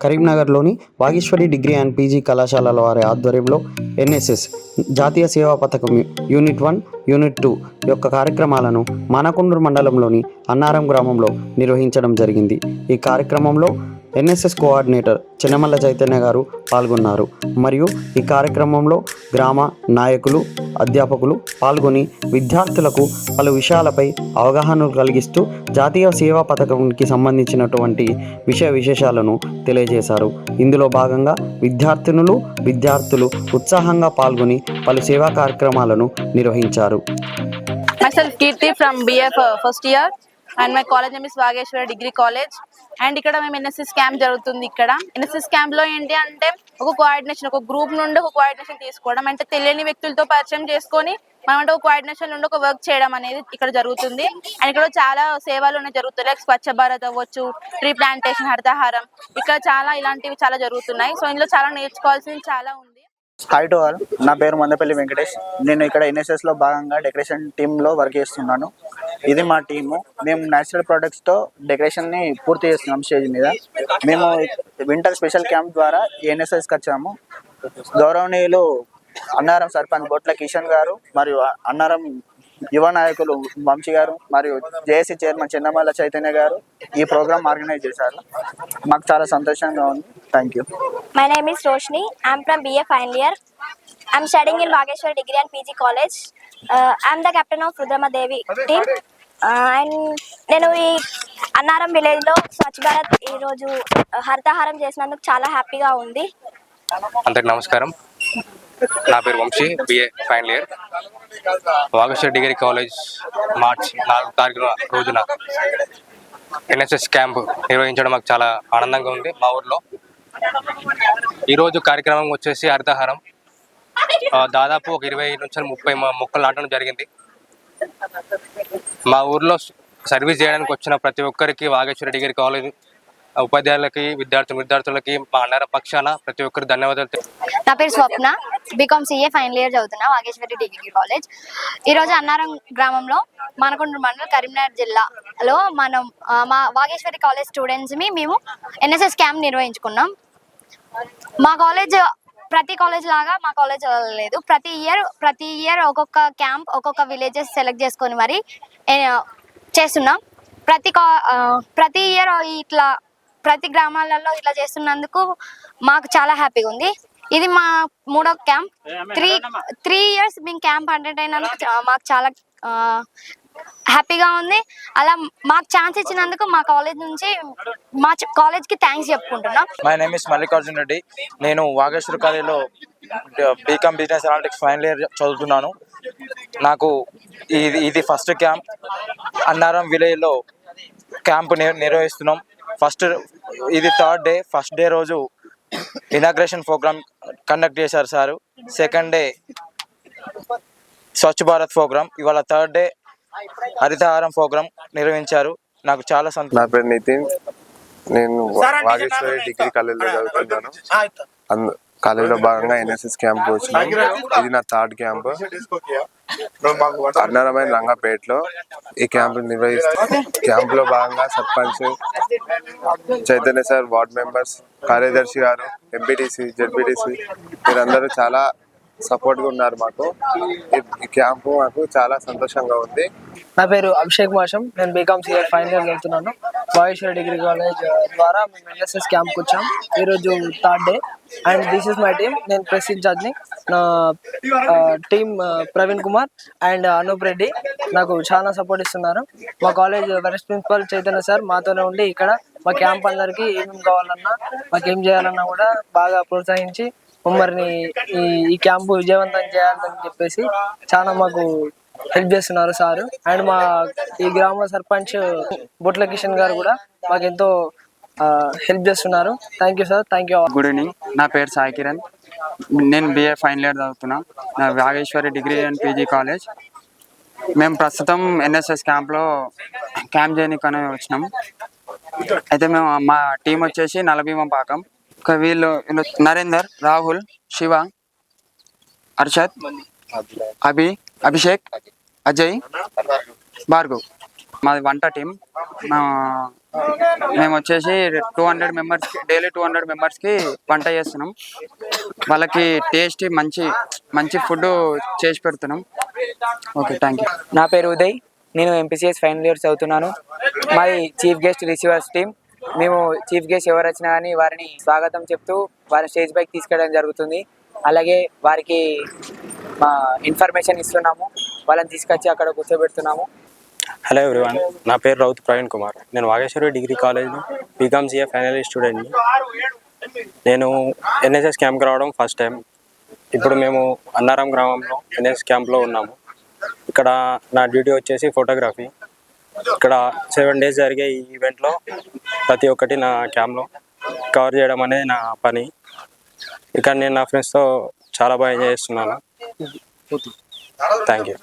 కరీంనగర్లోని Vageshwari degree and PG కళాశాలల వారి ఆధ్వర్యంలో ఎన్ఎస్ఎస్ జాతీయ సేవా పథకం యూనిట్ వన్ యూనిట్ టూ యొక్క కార్యక్రమాలను మానకొండూరు మండలంలోని అన్నారం గ్రామంలో నిర్వహించడం జరిగింది. ఈ కార్యక్రమంలో ఎన్ఎస్ఎస్ కోఆర్డినేటర్ చిన్నమల్ల చైతన్య గారు పాల్గొన్నారు. మరియు ఈ కార్యక్రమంలో గ్రామ నాయకులు అధ్యాపకులు పాల్గొని విద్యార్థులకు పలు విషయాలపై అవగాహన కలిగిస్తూ జాతీయ సేవా పథకంకి సంబంధించినటువంటి విషయ విశేషాలను తెలియజేశారు. ఇందులో భాగంగా విద్యార్థినులు విద్యార్థులు ఉత్సాహంగా పాల్గొని పలు సేవా కార్యక్రమాలను నిర్వహించారు. Myself Kirti from BF first year and my college college Vageshwara degree college and ఇక్కడ మేము ఎన్ఎస్ఎస్ క్యాంప్ జరుగుతుంది ఇక్కడ. ఎన్ఎస్ఎస్ క్యాంప్లో ఏంటి అంటే ఒక కోఆర్డినేషన్ ఒక గ్రూప్ నుండి ఒక కోఆర్డినేషన్ తీసుకోవడం. అంటే తెలియని వ్యక్తులతో పరిచయం చేసుకొని మనం అంటే ఒక కోఆర్డినేషన్ నుండి ఒక వర్క్ చేయడం అనేది ఇక్కడ జరుగుతుంది. అండ్ ఇక్కడ చాలా సేవలు ఉన్నాయి జరుగుతాయి లైక్ స్వచ్ఛ భారత్ అవ్వచ్చు ట్రీ ప్లాంటేషన్ హరితహారం. ఇక్కడ చాలా ఇలాంటివి చాలా జరుగుతున్నాయి. సో ఇందులో చాలా నేర్చుకోవాల్సింది చాలా ఉంది. హాయ్ టు ఆల్ నా పేరు మందపల్లి వెంకటేష్. నేను ఇక్కడ ఎన్ఎస్ఎస్లో భాగంగా డెకరేషన్ టీంలో లో వర్క్ చేస్తున్నాను. ఇది మా టీము మేము న్యాచురల్ ప్రొడక్ట్స్తో డెకరేషన్ని పూర్తి చేస్తున్నాం స్టేజ్ మీద. మేము వింటర్ స్పెషల్ క్యాంప్ ద్వారా ఎన్ఎస్ఎస్కి వచ్చాము. గౌరవనీయులు అన్నారం సర్పంచ్ బొట్ల కిషన్ గారు మరియు అన్నారం యువ నాయకులు వంశీ గారు మరియు జేఏసీ చైర్మన్ చిన్నమల్ల చైతన్య గారు ఈ ప్రోగ్రామ్ ఆర్గనైజ్ చేశారు మాకు చాలా సంతోషంగా ఉంది thank you Roshni. I'm from BA final year. I'm studying in Bageshwar Degree and PG College. Uh, I'm the captain of Rudrama Devi team. Uh, and నేను ఈ అన్నారం విలేజ్లో స్వచ్ఛ భారత్ ఈరోజు హరితహారం చేసినందుకు చాలా హ్యాపీగా ఉంది అందరికి నమస్కారం నా పేరు Vamsi BA final year Vageshwar degree college March నాలుగు తారీఖు రోజున ఎన్ఎస్ఎస్ క్యాంప్ నిర్వహించడం మాకు చాలా ఆనందంగా ఉంది మా ఊర్లో. ఈరోజు కార్యక్రమం వచ్చేసి హరితహారం. దాదాపు ఒక ఇరవై నుంచి ముప్పై మొక్కలు నాటడం జరిగింది. మా ఊర్లో సర్వీస్ చేయడానికి వచ్చిన ప్రతి ఒక్కరికి వాగేశ్వర డిగ్రీ కాలేజ్ ఉపాధ్యాయులకి విద్యార్థులు విద్యార్థులకి మా అన్నర పక్షాన ప్రతి ఒక్కరు ధన్యవాదాలు నా పేరు Swapna. BCom CA final year చదువుతున్నా వాగేశ్వరి డిగ్రీ కాలేజ్. ఈరోజు అన్నారం గ్రామంలో మనకొండ మండలం కరీంనగర్ జిల్లాలో మనం మా వాగేశ్వరి కాలేజ్ స్టూడెంట్స్ని మేము ఎన్ఎస్ఎస్ క్యాంప్ నిర్వహించుకున్నాం. మా కాలేజ్ ప్రతి కాలేజ్ లాగా మా కాలేజ్ లేదు. ప్రతి ఇయర్ ప్రతి ఇయర్ ఒక్కొక్క క్యాంప్ ఒక్కొక్క విలేజెస్ సెలెక్ట్ చేసుకొని మరి చేస్తున్నాం. ప్రతి కా- ప్రతి ఇయర్ ఇట్లా ప్రతి గ్రామాలలో ఇట్లా చేస్తున్నందుకు మాకు చాలా హ్యాపీగా ఉంది. ఇది మా మూడో క్యాంప్. త్రీ త్రీ ఇయర్స్ మేము క్యాంప్ అటెండ్ అయినందుకు మాకు చాలా హ్యాపీగా ఉంది. అలా మాకు ఛాన్స్ ఇచ్చినందుకు మా కాలేజ్ నుంచి మా కాలేజ్కి థ్యాంక్స్ చెప్పుకుంటున్నాం. My name is Mallikarjun Reddy. నేను వాగేశ్వర కాలేజీలో BCom business analytics final year చదువుతున్నాను. నాకు ఇది ఇది ఫస్ట్ క్యాంప్ అన్నారం విలేజ్లో క్యాంప్ నిర్- నిర్వహిస్తున్నాం. ఫస్ట్ ఇది థర్డ్ డే ఫస్ట్ డే రోజు ఇనాగ్రేషన్ ప్రోగ్రామ్ కండక్ట్ చేశారు sir. Second day Swachh Bharat program ఇవాళ థర్డ్ డే హరితహారం ప్రోగ్రామ్ నిర్వహించారు. నాకు చాలా సంతోషం. నా పేరు నితిన్. నేను వాగేశ్వరి డిగ్రీ కాలేజీలో చదువుతున్నాను. అందు కాలేజీలో భాగంగా ఎన్ఎస్ఎస్ క్యాంప్ వచ్చిన. ఇది నా థర్డ్ క్యాంప్ అన్నారమైన రంగాపేటలో ఈ క్యాంప్ నిర్వహిస్తాం క్యాంప్లో భాగంగా sarpanch Chaitanya sir ward members కార్యదర్శి గారు ఎంపీటీసీ జెడ్పీటీసీ మీరందరూ చాలా సపోర్ట్గా ఉన్నారు మాకు. ఈ- క్యాంపు మాకు చాలా సంతోషంగా ఉంది. నా పేరు అభిషేక్ మాషం. నేను బీకామ్ సిఆర్ ఫైనల్ ఇయర్ వెళ్తున్నాను. వాగేశ్వర డిగ్రీ కాలేజ్ ద్వారా మేము ఎల్ఎస్ఎస్ క్యాంప్కి వచ్చాం. ఈరోజు third day. And this is my team. నేను ప్రెస్ ఇన్ఛార్జ్ని. నా టీమ్ ప్రవీణ్ కుమార్ అండ్ అనూప్ రెడ్డి నాకు చాలా సపోర్ట్ ఇస్తున్నారు. మా college vice principal Chaitanya sir మాతోనే ఉండి ఇక్కడ మా క్యాంప్ అందరికీ ఏమేమి కావాలన్నా మాకు ఏం చేయాలన్నా కూడా బాగా ప్రోత్సహించి మమ్మల్ని ఈ ఈ క్యాంపు విజయవంతం చేయాలని చెప్పేసి చాలా మాకు హెల్ప్ చేస్తున్నారు సారు. అండ్ మా ఈ గ్రామ సర్పంచ్ బొట్ల కిషన్ గారు కూడా మాకు ఎంతో హెల్ప్ చేస్తున్నారు. Thank you sir thank you good evening నా పేరు సాయి కిరణ్. నేను బిఏ ఫైనల్ ఇయర్ చదువుతున్నా. నా Vageshwari degree and PG college మేము ప్రస్తుతం ఎన్ఎస్ఎస్ క్యాంప్లో క్యాంప్ చేయడానికి వచ్చినాం. అయితే మేము మా టీం వచ్చేసి నలభీమ పాకం. ఇంకా వీళ్ళు వీళ్ళు నరేందర్ రాహుల్ శివ అర్షద్ అభి అభిషేక్ అజయ్ భార్గవ్. మాది వంట టీం మేము వచ్చేసి టూ హండ్రెడ్ మెంబర్స్కి డైలీ టూ హండ్రెడ్ మెంబర్స్కి వంట చేస్తున్నాం. వాళ్ళకి టేస్ట్ మంచి మంచి ఫుడ్ చేసి పెడుతున్నాం. Okay thank you. నా పేరు ఉదయ్. నేను ఎంపీసీఎస్ ఫైనల్ ఇయర్ చదువుతున్నాను. మాది చీఫ్ గెస్ట్ రిసీవర్స్ టీం మేము చీఫ్ గెస్ట్ ఎవరు వచ్చినా కానీ వారిని స్వాగతం చెప్తూ వారిని స్టేజ్ పైకి తీసుకెళ్ళడం జరుగుతుంది. అలాగే వారికి మా ఇన్ఫర్మేషన్ ఇస్తున్నాము. వాళ్ళని తీసుకొచ్చి అక్కడ కూర్చోబెడుతున్నాము. హలో ఎవ్రీవన్ నా పేరు రౌత్ ప్రవీణ్ కుమార్. నేను వాగేశ్వరి డిగ్రీ కాలేజ్లో బీకామ్ సిఏ ఫైనల్ ఇయర్ స్టూడెంట్ని. నేను ఎన్ఎస్ఎస్ క్యాంప్కి రావడం ఫస్ట్ టైం ఇప్పుడు మేము అన్నారం గ్రామంలో ఎన్ఎస్ క్యాంప్లో ఉన్నాము. ఇక్కడ నా డ్యూటీ వచ్చేసి ఫోటోగ్రఫీ ఇక్కడ సెవెన్ డేస్ జరిగే ఈ ఈవెంట్లో ప్రతి ఒక్కటి నా క్యాంప్లో కవర్ చేయడం అనేది నా పని. ఇక్కడ నేను నా ఫ్రెండ్స్తో చాలా బాగా ఎంజాయ్ చేస్తున్నాను. Thank you